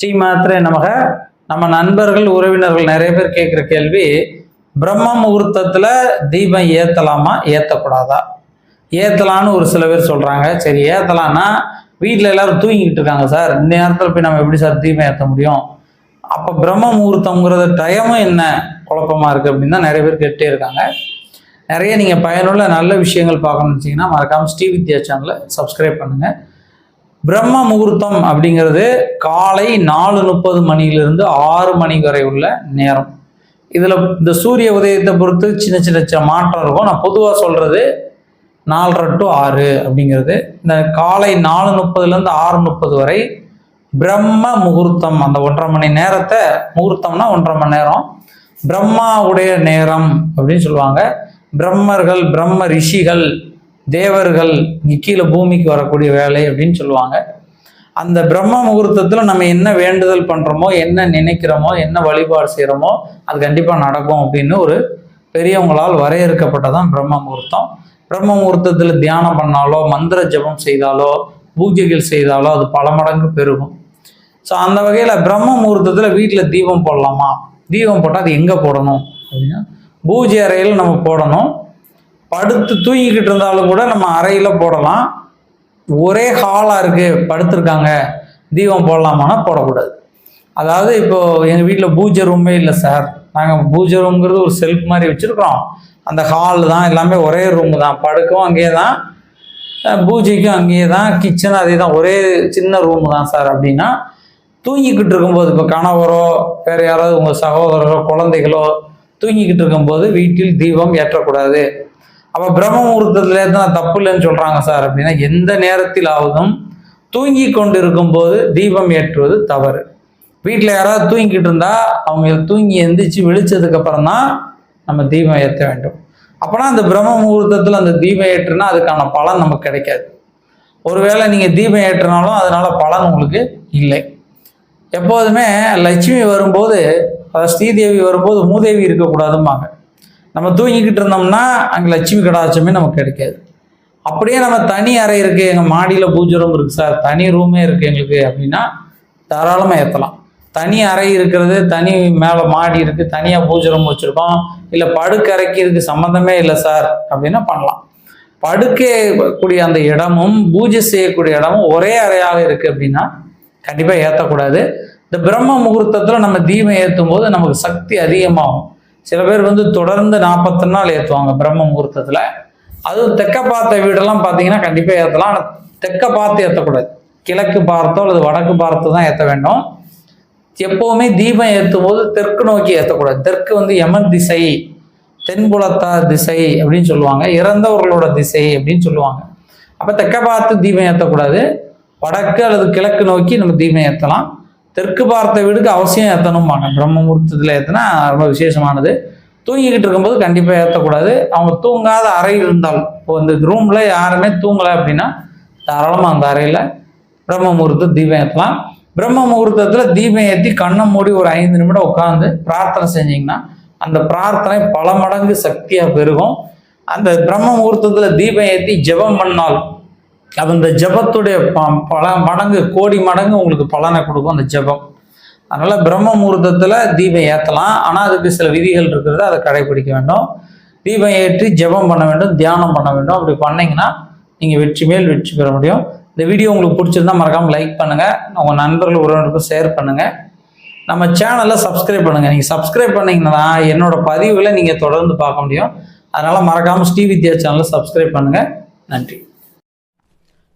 ஸ்ரீ மாத்திரை நமக நம்ம நண்பர்கள் உறவினர்கள் நிறைய பேர் கேட்குற கேள்வி பிரம்ம முகூர்த்தத்தில் தீபம் ஏற்றலாமா ஏற்றக்கூடாதா ஏற்றலான்னு ஒரு சில பேர் சொல்கிறாங்க சரி ஏற்றலான்னா வீட்டில் எல்லோரும் தூங்கிக்கிட்டு இருக்காங்க சார். இந்த நேரத்தில் போய் நம்ம எப்படி சார் தீபம் ஏற்ற முடியும்? அப்போ பிரம்ம முகூர்த்தங்கிறது டயமும் என்ன? குழப்பமாக இருக்குது அப்படின்னு தான் நிறைய பேர் கேட்டே இருக்காங்க. நிறைய நீங்கள் பயனுள்ள நல்ல விஷயங்கள் பார்க்கணும்னு வச்சிங்கன்னா மறக்காமல் ஸ்ரீ வித்யா சேனலை சப்ஸ்கிரைப் பண்ணுங்கள் பிரம்ம முகூர்த்தம் அப்படிங்கிறது காலை நாலு முப்பது மணியிலிருந்து ஆறு மணி வரை உள்ள நேரம். இதில் இந்த சூரிய உதயத்தை பொறுத்து சின்ன சின்ன சின்ன மாற்றம் இருக்கும். நான் பொதுவாக சொல்கிறது நாலரை டு ஆறு அப்படிங்கிறது. இந்த காலை நாலு முப்பதுலேருந்து ஆறு முப்பது வரை பிரம்ம முகூர்த்தம். அந்த ஒன்றரை மணி நேரத்தை முகூர்த்தம்னா ஒன்றரை மணி நேரம். பிரம்மாவுடைய நேரம் அப்படின்னு சொல்லுவாங்க. பிரம்மர்கள் பிரம்ம ரிஷிகள் தேவர்கள் இங்க கீழே பூமிக்கு வரக்கூடிய வேலை அப்படின்னு சொல்லுவாங்க. அந்த பிரம்ம முகூர்த்தத்தில் நம்ம என்ன வேண்டுதல் பண்ணுறோமோ என்ன நினைக்கிறோமோ என்ன வழிபாடு செய்கிறோமோ அது கண்டிப்பாக நடக்கும் அப்படின்னு ஒரு பெரியவங்களால் வரையறுக்கப்பட்டதான் பிரம்ம முகூர்த்தம். பிரம்ம முகூர்த்தத்தில் தியானம் பண்ணாலோ மந்திர ஜபம் செய்தாலோ பூஜைகள் செய்தாலோ அது பல மடங்கு பெருகும். ஸோ அந்த வகையில் பிரம்ம முகூர்த்தத்தில் வீட்டில் தீபம் போடலாமா? தீபம் போட்டால் அது எங்கே போடணும்? அப்படின்னா பூஜை அறையில் நம்ம போடணும். படுத்து தூங்கிக்கிட்டு இருந்தாலும் கூட நம்ம அறையில் போடலாம். ஒரே ஹாலாக இருக்குது படுத்துருக்காங்க தீபம் போடலாமான்னா போடக்கூடாது. அதாவது இப்போது எங்கள் வீட்டில் பூஜை ரூமே இல்லை சார் நாங்கள் பூஜை ரூம்ங்கிறது ஒரு செல்ஃப் மாதிரி வச்சுருக்குறோம். அந்த ஹால் தான் எல்லாமே ஒரே ரூம் தான். படுக்கவும் அங்கேயே தான் பூஜைக்கும் அங்கேயே தான் கிச்சன் அதே தான். ஒரே சின்ன ரூம் தான் சார் அப்படின்னா தூங்கிக்கிட்டு இருக்கும்போது இப்போ கணவரோ வேறு யாராவது உங்கள் சகோதரரோ குழந்தைகளோ தூங்கிக்கிட்டு இருக்கும்போது வீட்டில் தீபம் ஏற்றக்கூடாது. அப்போ பிரம்ம முகூர்த்தத்தில் ஏற்றினா தப்பு இல்லைன்னு சொல்கிறாங்க சார் அப்படின்னா எந்த நேரத்திலாவதும் தூங்கி கொண்டு இருக்கும்போது தீபம் ஏற்றுவது தவறு. வீட்டில் யாராவது தூங்கிக்கிட்டு இருந்தா அவங்க தூங்கி எந்திரிச்சு விழிச்சதுக்கு அப்புறம் தான் நம்ம தீபம் ஏற்ற வேண்டும். அப்போனா அந்த பிரம்ம முகூர்த்தத்தில் அந்த தீபம் ஏற்றுனா அதுக்கான பலன் நமக்கு கிடைக்காது. ஒருவேளை நீங்கள் தீபம் ஏற்றினாலும் அதனால பலன் உங்களுக்கு இல்லை. எப்போதுமே லட்சுமி வரும்போது அதாவது ஸ்ரீதேவி வரும்போது மூதேவி இருக்கக்கூடாதும்பாங்க. நம்ம தூங்கிக்கிட்டு இருந்தோம்னா அங்கே லட்சுமி கடாட்சமே நமக்கு கிடைக்காது. அப்படியே நம்ம தனி அறை இருக்குது எங்கள் மாடியில் பூஜை ரூம் இருக்குது சார். தனி ரூமே இருக்குது எங்களுக்கு அப்படின்னா தாராளமாக ஏற்றலாம் தனி அறை இருக்கிறது தனி மேலே மாடி இருக்குது தனியாக பூஜை ரூம் வச்சுருக்கோம். இல்லை படுக்கறைக்கு இதுக்கு சம்மந்தமே இல்லை சார் அப்படின்னா பண்ணலாம். படுக்கக்கூடிய அந்த இடமும் பூஜை செய்யக்கூடிய இடமும் ஒரே அறையாக இருக்குது அப்படின்னா கண்டிப்பாக ஏற்றக்கூடாது இந்த பிரம்ம முகூர்த்தத்தில் நம்ம தீபம் ஏற்றும் போது நமக்கு சக்தி அதிகமாகும். சில பேர் வந்து தொடர்ந்து நாற்பத்தி நாள் ஏற்றுவாங்க பிரம்ம முகூர்த்தத்தில். அதுவும் தெக்க பார்த்த வீடெல்லாம் பார்த்தீங்கன்னா கண்டிப்பாக ஏற்றலாம் ஆனால் தெக்க பார்த்து ஏற்றக்கூடாது கிழக்கு பார்த்தோ அல்லது வடக்கு பார்த்து தான் ஏற்ற வேண்டும். எப்போவுமே தீபம் ஏற்றும் போது தெற்கு நோக்கி ஏற்றக்கூடாது தெற்கு வந்து யமன் திசை தென்புலத்தார் திசை அப்படின்னு சொல்லுவாங்க. இறந்தவர்களோட திசை அப்படின்னு சொல்லுவாங்க. அப்போ தெக்க பார்த்து தீபம் ஏற்றக்கூடாது வடக்கு அல்லது கிழக்கு நோக்கி நம்ம தீபம் ஏற்றலாம் தெற்கு பார்த்த வீடுக்கு அவசியம் ஏற்றணும்பாங்க பிரம்மமுகூர்த்தத்தில் ஏற்றினா ரொம்ப விசேஷமானது. தூங்கிக்கிட்டு இருக்கும்போது கண்டிப்பாக ஏற்றக்கூடாது அவங்க தூங்காத அறை இருந்தால் இப்போ இந்த ரூமில் யாருமே தூங்கலை அப்படின்னா தாராளமாக அந்த அறையில் பிரம்ம முகூர்த்த தீபம் ஏற்றலாம் பிரம்ம முகூர்த்தத்தில் தீபம் ஏற்றி கண்ணை மூடி ஒரு ஐந்து நிமிடம் உட்காந்து பிரார்த்தனை செஞ்சிங்கன்னா அந்த பிரார்த்தனை பல மடங்கு சக்தியாக பெருகும். அந்த பிரம்ம முகூர்த்தத்தில் தீபம் ஏற்றி ஜெபம் பண்ணால் அந்த ஜெபத்துடைய ப- பல மடங்கு கோடி மடங்கு உங்களுக்கு பலனை கொடுக்கும் அந்த ஜெபம். அதனால் பிரம்ம முகூர்த்தத்தில் தீபம் ஏற்றலாம் ஆனால் அதுக்கு சில விதிகள் இருக்கிறது அதை கடைபிடிக்க வேண்டும். தீபம் ஏற்றி ஜெபம் பண்ண வேண்டும் தியானம் பண்ண வேண்டும். அப்படி பண்ணிங்கன்னா நீங்கள் வெற்றி மேல் வெற்றி பெற முடியும். இந்த வீடியோ உங்களுக்கு பிடிச்சிருந்தா மறக்காமல் லைக் பண்ணுங்கள் உங்கள் நண்பர்கள் உறவினருக்கும் ஷேர் பண்ணுங்கள் நம்ம சேனலை சப்ஸ்கிரைப் பண்ணுங்கள் நீங்கள் சப்ஸ்கிரைப் பண்ணிங்கன்னா என்னோட பதிவுகளை நீங்கள் தொடர்ந்து பார்க்க முடியும். அதனால் மறக்காமல் ஸ்ரீ வித்யா சேனலை சப்ஸ்கிரைப் பண்ணுங்கள் நன்றி.